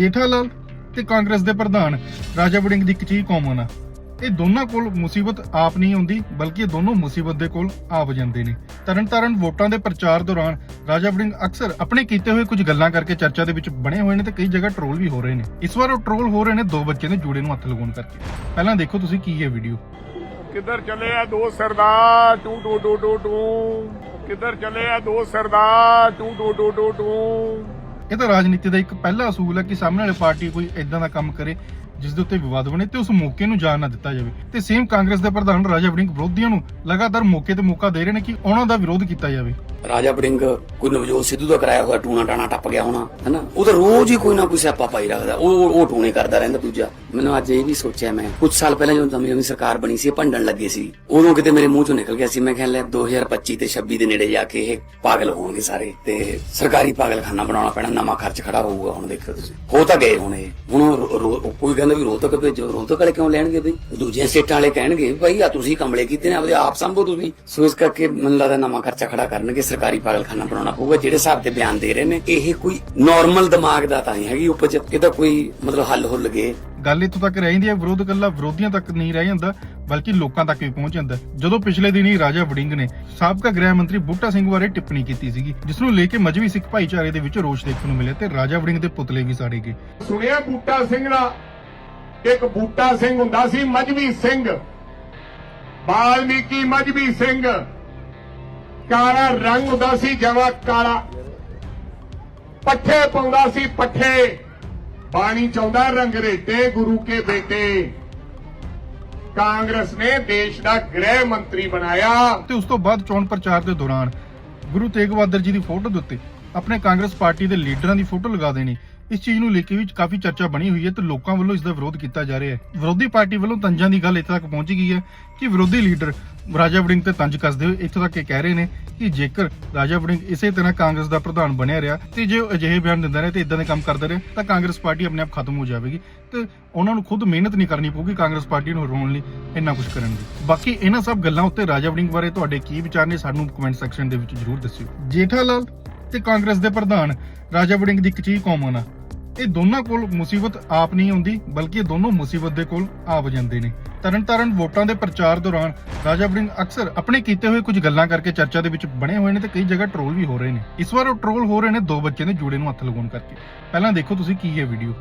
ਜੇਠਾ ਲਾਲ ਤੇ ਕਾਂਗਰਸ ਦੇ ਪ੍ਰਧਾਨ ਰਾਜਾ ਵੜਿੰਗ ਦੀ ਇੱਕ ਚੀਜ਼ ਕਾਮਨ ਆ। ਇਹ ਦੋਨਾਂ ਕੋਲ ਮੁਸੀਬਤ ਆਪ ਨਹੀਂ ਆਉਂਦੀ, ਬਲਕਿ ਇਹ ਦੋਨੋਂ ਮੁਸੀਬਤ ਦੇ ਕੋਲ ਆ ਜਾਂਦੇ ਨੇ। ਤਰਨਤਾਰਨ ਵੋਟਾਂ ਦੇ ਪ੍ਰਚਾਰ ਦੌਰਾਨ ਰਾਜਾ ਵੜਿੰਗ ਅਕਸਰ ਆਪਣੇ ਕੀਤੇ ਹੋਏ ਕੁਝ ਗੱਲਾਂ ਕਰਕੇ ਚਰਚਾ ਦੇ ਵਿੱਚ ਬਣੇ ਹੋਏ ਨੇ ਤੇ ਕਈ ਜਗ੍ਹਾ ਟਰੋਲ ਵੀ ਹੋ ਰਹੇ ਨੇ। ਇਸ ਵਾਰ ਉਹ ਟਰੋਲ ਹੋ ਰਹੇ ਨੇ ਦੋ ਬੱਚੇ ਦੇ ਜੂੜੇ ਨੂੰ ਹੱਥ ਲਗਾਉਣ ਕਰਕੇ। ਪਹਿਲਾਂ ਦੇਖੋ ਤੁਸੀਂ ਕੀ ਹੈ ਵੀਡੀਓ ਕਿੱਧਰ ਚੱਲੇ ਆ ਦੋ ਸਰਦਾਰ? ਟੂ ਟੂ ਟੂ ਟੂ ਟੂ। ਕਿੱਧਰ ਚੱਲੇ ਆ ਦੋ ਸਰਦਾਰ? ਟੂ ਟੂ ਟੂ ਟੂ ਟੂ। ਇਹ ਤਾਂ ਰਾਜਨੀਤੀ ਦਾ ਇੱਕ ਪਹਿਲਾ ਅਸੂਲ ਹੈ ਕਿ ਸਾਹਮਣੇ ਵਾਲੀ ਪਾਰਟੀ ਕੋਈ ਇਦਾਂ ਦਾ ਕੰਮ ਕਰੇ। ਜਿਸ ਦੇ ਉੱਤੇ ਵਿਵਾਦ ਬਣੇ ਤੇ ਉਸ ਮੌਕੇ ਨੂੰ ਜਾਣ ਨਾ ਦਿੱਤਾ ਜਾਵੇ। ਤੇ ਸੇਮ ਕਾਂਗਰਸ ਦੇ ਪ੍ਰਧਾਨ ਰਾਜਾ ਵੜਿੰਗ ਵਿਰੋਧੀਆਂ ਨੂੰ ਲਗਾਤਾਰ ਮੌਕੇ ਤੇ ਮੌਕਾ ਦੇ ਰਹੇ ਨੇ ਕਿ ਉਹਨਾਂ ਦਾ ਵਿਰੋਧ ਕੀਤਾ ਜਾਵੇ। ਰਾਜਾ ਬੜਿੰਗ ਕੋਈ ਨਵਜੋਤ ਸਿੱਧੂ ਦਾ ਕਰਾਇਆ ਹੋਇਆ ਟੂਣਾ ਟਾਣਾ ਟੱਪ ਗਿਆ ਹੋਣਾ, ਹੈਨਾ? ਉਹ ਤਾਂ ਰੋਜ਼ ਹੀ ਕੋਈ ਨਾ ਕੋਈ ਸਿਆਪਾ ਪਾਈ ਰੱਖਦਾ। ਉਹ ਉਹ- ਟੂਣੇ ਕਰਦਾ ਰਹਿੰਦਾ ਦੂਜਾ। ਮੈਨੂੰ ਅੱਜ ਇਹ ਵੀ ਸੋਚਿਆ ਮੈਂ, ਕੁਝ ਸਾਲ ਪਹਿਲਾਂ ਜਦੋਂ ਨਵੀਂ ਨਵੀਂ ਸਰਕਾਰ ਬਣੀ ਸੀ ਭੰਡਣ ਲੱਗੇ ਸੀ। ਉਦੋਂ ਕਿਤੇ ਮੇਰੇ ਮੂੰਹ ਚੋਂ ਨਿਕਲ ਗਿਆ ਸੀ, ਮੈਂ ਕਿਹਾ ਲੈ 2025 ਤੇ 26 ਦੇ ਨੇੜੇ ਜਾ ਕੇ ਇਹ ਪਾਗਲ ਹੋਣਗੇ ਸਾਰੇ ਤੇ ਸਰਕਾਰੀ ਪਾਗਲਖਾਨਾ ਬਣਾਉਣਾ ਪੈਣਾ, ਨਵਾਂ ਖਰਚ ਖੜਾ ਹੋਊਗਾ ਹੁਣ ਦੇਖੋ ਤੁਸੀਂ। ਹੋ ਤਾਂ ਗਏ ਹੁਣ ਇਹ। ਹੁਣ ਕੋਈ ਗੱਲ ਕਹਿੰਦਾ ਵੀ ਰੋਹਤਕ ਭੇਜੋ ਰੋਹਤਕ ਵਾਲੇ ਕਿਉਂ ਲੈਣਗੇ ਬਈ? ਦੂਜੇ ਸਟੇਟਾਂ ਵਾਲੇ ਕਹਿਣਗੇ ਭਾਈ ਆ ਤੁਸੀਂ ਕੰਬਲੇ ਕੀਤੇ ਨੇ ਆਪਦੇ ਆਪ ਸੰਭੋ ਤੁਸੀਂ। ਸੋ ਇਸ ਕਰਕੇ ਮੈਨੂੰ ਲੱਗਦਾ ਨਵਾਂ ਖਰਚਾ ਖੜਾ ਕਰਨਗੇ ਸਰਕਾਰੀ ਪਾਗਲਖਾਨਾ ਬਣਾਉਣਾ ਪਊਗਾ ਜਿਹੜੇ ਹਿਸਾਬ ਤੇ ਬਿਆਨ ਦੇ ਰਹੇ ਨੇ। ਇਹ ਕੋਈ ਨਾਰਮਲ ਦਿਮਾਗ ਦਾ ਤਾਂ ਨਹੀਂ ਹੈਗੀ ਉਪਜ ਇਹਦਾ ਕੋਈ ਮਤਲਬ ਹੱਲ ਹੁੱਲ ਗਏ ਗੱਲ ਇੱਥੋਂ ਤੱਕ ਰਹਿ ਜਾਂਦੀ ਹੈ ਵਿਰੋਧ ਕੱਲਾ ਵਿਰੋਧੀਆਂ ਤੱਕ ਨਹੀਂ ਰਹਿ ਜਾਂਦਾ ਬਲਕਿ ਲੋਕਾਂ ਤੱਕ ਵੀ ਪਹੁੰਚ ਜਾਂਦਾ। ਜਦੋਂ ਪਿਛਲੇ ਦਿਨੀ ਰਾਜਾ ਵੜਿੰਗ ਨੇ ਸਾਬਕਾ ਗ੍ਰਹਿ ਮੰਤਰੀ ਬੂਟਾ ਸਿੰਘ ਬਾਰੇ ਟਿੱਪਣੀ ਕੀਤੀ ਸੀਗੀ ਜਿਸ ਨੂੰ ਲੈ ਕੇ ਮਜਵੀ ਸਿੱਖ ਭਾਈਚਾਰੇ ਦੇ ਵਿੱਚ ਰੋਸ਼ ਦੇਖਣ ਨੂੰ ਮਿਲਿਆ ਤੇ ਰਾਜਾ ਵੜਿੰਗ ਦੇ ਪੁਤਲੇ ਵੀ ਸਾੜੇ ਗਏ। ਸੁਣਿਆ ਬੂਟਾ ਸਿੰਘ ਦਾ? ਇੱਕ ਬੂਟਾ ਸਿੰਘ ਹੁੰਦਾ ਸੀ ਮਜਬੀ ਸਿੰਘ। ਬਾਲਮੀਕੀ ਮਜਬੀ ਸਿੰਘ। ਕਾਲਾ ਰੰਗ ਹੁੰਦਾ ਸੀ ਜਮਾ ਕਾਲਾ। ਪੱਠੇ ਪਾਉਂਦਾ ਸੀ ਪੱਠੇ। ਬਾਣੀ ਚਾਹੁੰਦਾ ਰੰਗਰੇਟੇ ਗੁਰੂ ਕੇ ਬੇਟੇ। ਕਾਂਗਰਸ ਨੇ ਦੇਸ਼ ਦਾ ਗ੍ਰਹਿ ਮੰਤਰੀ ਬਣਾਇਆ। ਤੇ ਉਸ ਤੋਂ ਬਾਅਦ ਚੋਣ ਪ੍ਰਚਾਰ ਦੇ ਦੌਰਾਨ ਗੁਰੂ ਤੇਗ ਬਹਾਦਰ ਜੀ ਦੀ ਫੋਟੋ ਦਿੱਤੀ ਆਪਣੇ ਕਾਂਗਰਸ ਪਾਰਟੀ ਦੇ ਲੀਡਰਾਂ ਦੀ ਫੋਟੋ ਲਗਾ ਦੇਣੀ। ਇਸ ਚੀਜ਼ ਨੂੰ ਲੈ ਕੇ ਵੀ ਕਾਫੀ ਚਰਚਾ ਬਣੀ ਹੋਈ ਹੈ ਤੇ ਲੋਕਾਂ ਵੱਲੋਂ ਇਸ ਦਾ ਵਿਰੋਧ ਕੀਤਾ ਜਾ ਰਿਹਾ ਹੈ। ਵਿਰੋਧੀ ਪਾਰਟੀ ਵੱਲੋਂ ਤੰਜਾਂ ਦੀ ਗੱਲ ਇੱਥੇ ਤੱਕ ਪਹੁੰਚ ਗਈ ਹੈ ਕਿ ਵਿਰੋਧੀ ਲੀਡਰ ਰਾਜਾ ਵੜਿੰਗ ਤੇ ਤੰਜ ਕੱਸਦੇ ਹੋਏ ਇੱਥੇ ਤੱਕ ਇਹ ਕਹਿ ਰਹੇ ਨੇ ਕਿ ਜੇਕਰ ਰਾਜਾ ਵੜਿੰਗ ਇਸੇ ਤਰ੍ਹਾਂ ਕਾਂਗਰਸ ਦਾ ਪ੍ਰਧਾਨ ਬਣਿਆ ਰਿਹਾ ਤੇ ਜੇ ਉਹ ਅਜਿਹੇ ਬਿਆਨ ਦਿੰਦਾ ਰਹੇ ਤੇ ਇਦਾਂ ਦੇ ਕੰਮ ਕਰਦਾ ਰਿਹਾ, ਤਾਂ ਕਾਂਗਰਸ ਪਾਰਟੀ ਆਪਣੇ ਆਪ ਖਤਮ ਹੋ ਜਾਵੇਗੀ ਤੇ ਉਹਨਾਂ ਨੂੰ ਖੁਦ ਮਿਹਨਤ ਨਹੀਂ ਕਰਨੀ ਪਊਗੀ ਕਾਂਗਰਸ ਪਾਰਟੀ ਨੂੰ ਹਰਾਉਣ ਲਈ ਇੰਨਾ ਕੁਝ ਕਰਨ ਦੀ। ਬਾਕੀ ਇਹਨਾਂ ਸਭ ਗੱਲਾਂ ਉੱਤੇ ਰਾਜਾ ਵੜਿੰਗ ਬਾਰੇ ਤੁਹਾਡੇ ਕੀ ਵਿਚਾਰ ਨੇ ਸਾਨੂੰ ਕਮੈਂਟ ਸੈਕਸ਼ਨ ਦੇ ਵਿੱਚ ਜਰੂਰ ਦੱਸਿਓ। ਜੇਠਾ ਲਾਲ ਤੇ ਕਾਂਗਰਸ ਦੇ ਪ੍ਰਧਾਨ ਰਾਜਾ ਵੜਿੰਗ ਦੀ ਇੱਕ ਚੀਜ਼ ਕਾਮਨ ਆ। ਇਹ ਦੋਨਾਂ ਕੋਲ ਮੁਸੀਬਤ ਆਪ ਨਹੀਂ ਆਉਂਦੀ ਬਲਕਿ ਇਹ ਦੋਨੋਂ ਮੁਸੀਬਤ ਦੇ ਕੋਲ ਆ ਜਾਂਦੇ ਨੇ। ਤਰਨਤਾਰਨ ਵੋਟਾਂ ਦੇ ਪ੍ਰਚਾਰ ਦੌਰਾਨ ਰਾਜਾ ਵੜਿੰਗ ਅਕਸਰ ਆਪਣੇ ਕੀਤੇ ਹੋਏ ਕੁਝ ਗੱਲਾਂ ਕਰਕੇ ਚਰਚਾ ਦੇ ਵਿੱਚ ਬਣੇ ਹੋਏ ਨੇ ਤੇ ਕਈ ਜਗ੍ਹਾ ਟਰੋਲ ਵੀ ਹੋ ਰਹੇ ਨੇ। ਇਸ ਵਾਰ ਉਹ ਟਰੋਲ ਹੋ ਰਹੇ ਨੇ ਦੋ ਬੱਚੇ ਦੇ ਜੂੜੇ ਨੂੰ ਹੱਥ ਲਗਾਉਣ ਕਰਕੇ। ਪਹਿਲਾਂ ਦੇਖੋ ਤੁਸੀਂ ਕੀ ਹੈ ਵੀਡੀਓ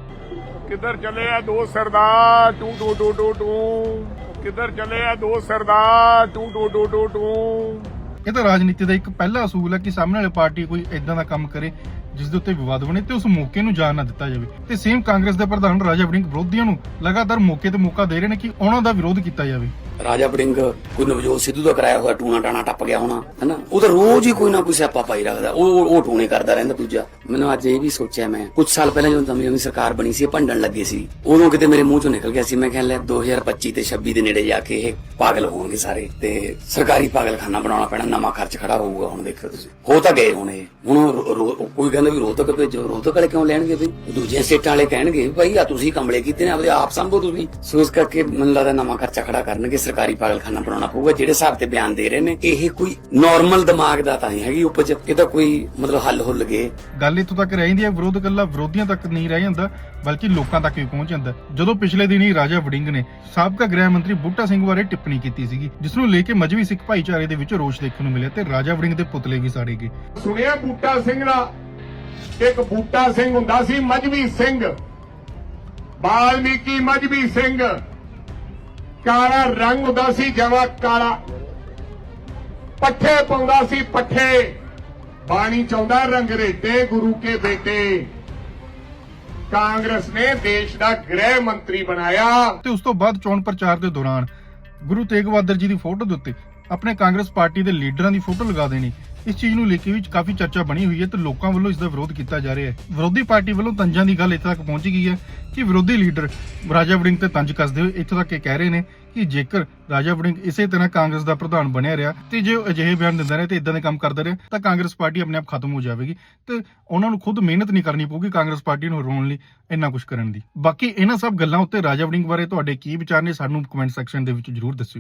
ਕਿੱਧਰ ਚੱਲੇ ਆ ਦੋ ਸਰਦਾਰ? ਟੂ ਟੂ ਟੂ ਟੂ ਟੂ। ਕਿੱਧਰ ਚੱਲੇ ਆ ਦੋ ਸਰਦਾਰ? ਟੂ ਟੂ ਟੂ ਟੂ ਟੂ। ਇਹ ਤਾਂ ਰਾਜਨੀਤੀ ਦਾ ਇੱਕ ਪਹਿਲਾ ਅਸੂਲ ਹੈ ਕਿ ਸਾਹਮਣੇ ਵਾਲੀ ਪਾਰਟੀ ਕੋਈ ਇਦਾਂ ਦਾ ਕੰਮ ਕਰੇ ਜਿਸ ਦੇ ਉੱਤੇ ਵਿਵਾਦ ਬਣੇ ਤੇ ਉਸ ਮੌਕੇ ਨੂੰ ਜਾਣ ਨਾ ਦਿੱਤਾ ਜਾਵੇ। ਤੇ ਸੇਮ ਕਾਂਗਰਸ ਦੇ ਪ੍ਰਧਾਨ ਰਾਜਾ ਵੜਿੰਗ ਵਿਰੋਧੀਆਂ ਨੂੰ ਲਗਾਤਾਰ ਮੌਕੇ ਤੇ ਮੌਕਾ ਦੇ ਰਹੇ ਨੇ ਕਿ ਉਹਨਾਂ ਦਾ ਵਿਰੋਧ ਕੀਤਾ ਜਾਵੇ। ਰਾਜਾ ਬੜਿੰਗ ਕੋਈ ਨਵਜੋਤ ਸਿੱਧੂ ਦਾ ਕਰਾਇਆ ਹੋਇਆ ਟੂਣਾ ਟਾਣਾ ਟੱਪ ਗਿਆ ਹੋਣਾ, ਹੈਨਾ? ਉਹ ਤਾਂ ਰੋਜ਼ ਹੀ ਕੋਈ ਨਾ ਕੋਈ ਸਿਆਪਾ ਪਾਈ ਰੱਖਦਾ। ਉਹ ਉਹ- ਟੂਣੇ ਕਰਦਾ ਰਹਿੰਦਾ ਦੂਜਾ। ਮੈਨੂੰ ਅੱਜ ਇਹ ਵੀ ਸੋਚਿਆ ਮੈਂ ਕੁਝ ਸਾਲ ਪਹਿਲਾਂ ਜਦੋਂ ਨਵੀਂ ਨਵੀਂ ਸਰਕਾਰ ਬਣੀ ਸੀ ਭੰਡਣ ਲੱਗੇ ਸੀ। ਉਦੋਂ ਕਿਤੇ ਮੇਰੇ ਮੂੰਹ ਚੋਂ ਨਿਕਲ ਗਿਆ ਸੀ, ਮੈਂ ਕਿਹਾ ਲੈ 2025 ਤੇ 26 ਦੇ ਨੇੜੇ ਜਾ ਕੇ ਇਹ ਪਾਗਲ ਹੋਣਗੇ ਸਾਰੇ ਤੇ ਸਰਕਾਰੀ ਪਾਗਲਖਾਨਾ ਬਣਾਉਣਾ ਪੈਣਾ, ਨਵਾਂ ਖਰਚ ਖੜਾ ਹੋਊਗਾ ਹੁਣ ਦੇਖੋ ਤੁਸੀਂ। ਹੋ ਤਾਂ ਗਏ ਹੁਣ ਇਹ। ਹੁਣ ਕੋਈ ਕਹਿੰਦਾ ਵੀ ਰੋਹਤਕ ਭੇਜੋ, ਰੋਹਤਕ ਵਾਲੇ ਕਿਉਂ ਲੈਣਗੇ ਬਈ? ਦੂਜੇ ਸਟੇਟਾਂ ਵਾਲੇ ਕਹਿਣਗੇ ਵੀ ਭਾਈ ਆ ਤੁਸੀਂ ਕਮਲੇ ਕੀਤੇ ਨੇ, ਆਪਦੇ ਆਪ ਸੰਭੋ ਤੁਸੀਂ। ਸੋ ਇਸ ਕਰਕੇ ਮੈਨੂੰ ਲੱਗਦਾ ਨਵਾਂ ਖਰਚਾ ਖੜਾ ਕਰਨਗੇ ਸਰਕਾਰੀ ਪਾਗਲਖਾਨਾ ਬਣਾਉਣਾ ਪਊਗਾ ਜਿਹੜੇ ਹਿਸਾਬ ਤੇ ਬਿਆਨ ਦੇ ਰਹੇ ਨੇ ਇਹ ਕੋਈ ਨਾਰਮਲ ਦਿਮਾਗ ਦਾ ਤਾਂ ਨਹੀਂ ਹੈਗੀ ਉਪਜ ਇਹਦਾ ਕੋਈ ਮਤਲਬ ਹੱਲ ਹੁੱਲ ਗਏ। ਗੱਲ ਇੱਥੋਂ ਤੱਕ ਰਹਿ ਜਾਂਦੀ ਹੈ ਵਿਰੋਧ ਕੱਲਾ ਵਿਰੋਧੀਆਂ ਤੱਕ ਨਹੀਂ ਰਹਿ ਜਾਂਦਾ ਬਲਕਿ ਲੋਕਾਂ ਤੱਕ ਵੀ ਪਹੁੰਚ ਜਾਂਦਾ। ਜਦੋਂ ਪਿਛਲੇ ਦਿਨੀ ਰਾਜਾ ਵੜਿੰਗ ਨੇ ਸਾਬਕਾ ਗ੍ਰਹਿ ਮੰਤਰੀ ਬੂਟਾ ਸਿੰਘ ਬਾਰੇ ਟਿੱਪਣੀ ਕੀਤੀ ਸੀਗੀ ਜਿਸ ਨੂੰ ਲੈ ਕੇ ਮਜਵੀ ਸਿੱਖ ਭਾਈਚਾਰੇ ਦੇ ਵਿੱਚ ਰੋਸ਼ ਦੇਖਣ ਨੂੰ ਮਿਲਿਆ ਤੇ ਰਾਜਾ ਵੜਿੰਗ ਦੇ ਪੁਤਲੇ ਵੀ ਸਾੜੇ ਗਏ। ਸੁਣਿਆ ਬੂਟਾ ਸਿੰਘ ਦਾ? ਇੱਕ ਬੂਟਾ ਸਿੰਘ ਹੁੰਦਾ ਸੀ ਮਜਬੀ ਸਿੰਘ। ਬਾਲਮੀਕੀ ਮਜਬੀ ਸਿੰਘ। ਕਾਲਾ ਰੰਗ ਹੁੰਦਾ ਸੀ, ਜਮਾ ਕਾਲਾ। ਪੱਠੇ ਪਾਉਂਦਾ ਸੀ, ਪੱਠੇ। ਬਾਣੀ ਚਾਹੁੰਦਾ ਰੰਗਰੇਟੇ ਗੁਰੂ ਕੇ ਬੇਟੇ। ਕਾਂਗਰਸ ਨੇ ਦੇਸ਼ ਦਾ ਗ੍ਰਹਿ ਮੰਤਰੀ ਬਣਾਇਆ। ਤੇ ਉਸ ਤੋਂ ਬਾਅਦ ਚੋਣ ਪ੍ਰਚਾਰ ਦੇ ਦੌਰਾਨ ਗੁਰੂ ਤੇਗ ਬਹਾਦਰ ਜੀ ਦੀ ਫੋਟੋ ਦੇ ਉੱਤੇ ਆਪਣੇ ਕਾਂਗਰਸ ਪਾਰਟੀ ਦੇ ਲੀਡਰਾਂ ਦੀ ਫੋਟੋ ਲਗਾ ਦੇਣੀ। ਇਸ ਚੀਜ਼ ਨੂੰ ਲੈ ਕੇ ਵੀ ਕਾਫੀ ਚਰਚਾ ਬਣੀ ਹੋਈ ਹੈ ਤੇ ਲੋਕਾਂ ਵੱਲੋਂ ਇਸ ਦਾ ਵਿਰੋਧ ਕੀਤਾ ਜਾ ਰਿਹਾ ਹੈ। ਵਿਰੋਧੀ ਪਾਰਟੀ ਵੱਲੋਂ ਤੰਜਾਂ ਦੀ ਗੱਲ ਇੱਥੇ ਤੱਕ ਪਹੁੰਚ ਗਈ ਹੈ ਕਿ ਵਿਰੋਧੀ ਲੀਡਰ ਰਾਜਾ ਵੜਿੰਗ ਤੇ ਤੰਜ ਕੱਸਦੇ ਹੋਏ ਇੱਥੇ ਤੱਕ ਇਹ ਕਹਿ ਰਹੇ ਨੇ ਕਿ ਜੇਕਰ ਰਾਜਾ ਵੜਿੰਗ ਇਸੇ ਤਰ੍ਹਾਂ ਕਾਂਗਰਸ ਦਾ ਪ੍ਰਧਾਨ ਬਣਿਆ ਰਿਹਾ ਤੇ ਜੇ ਉਹ ਅਜਿਹੇ ਬਿਆਨ ਦਿੰਦਾ ਰਿਹਾ ਤੇ ਇਦਾਂ ਦੇ ਕੰਮ ਕਰਦਾ ਰਿਹਾ, ਤਾਂ ਕਾਂਗਰਸ ਪਾਰਟੀ ਆਪਣੇ ਆਪ ਖਤਮ ਹੋ ਜਾਵੇਗੀ ਤੇ ਉਹਨਾਂ ਨੂੰ ਖੁਦ ਮਿਹਨਤ ਨਹੀਂ ਕਰਨੀ ਪਊਗੀ ਕਾਂਗਰਸ ਪਾਰਟੀ ਨੂੰ ਰੋਣ ਲਈ ਇੰਨਾ ਕੁਝ ਕਰਨ ਦੀ। ਬਾਕੀ ਇਹਨਾਂ ਸਭ ਗੱਲਾਂ ਉੱਤੇ ਰਾਜਾ ਵੜਿੰਗ ਬਾਰੇ ਤੁਹਾਡੇ ਕੀ ਵਿਚਾਰ ਨੇ ਸਾਨੂੰ ਕਮੈਂਟ ਸੈਕਸ਼ਨ ਦੇ ਵਿੱਚ ਜਰੂਰ ਦੱਸਿਓ।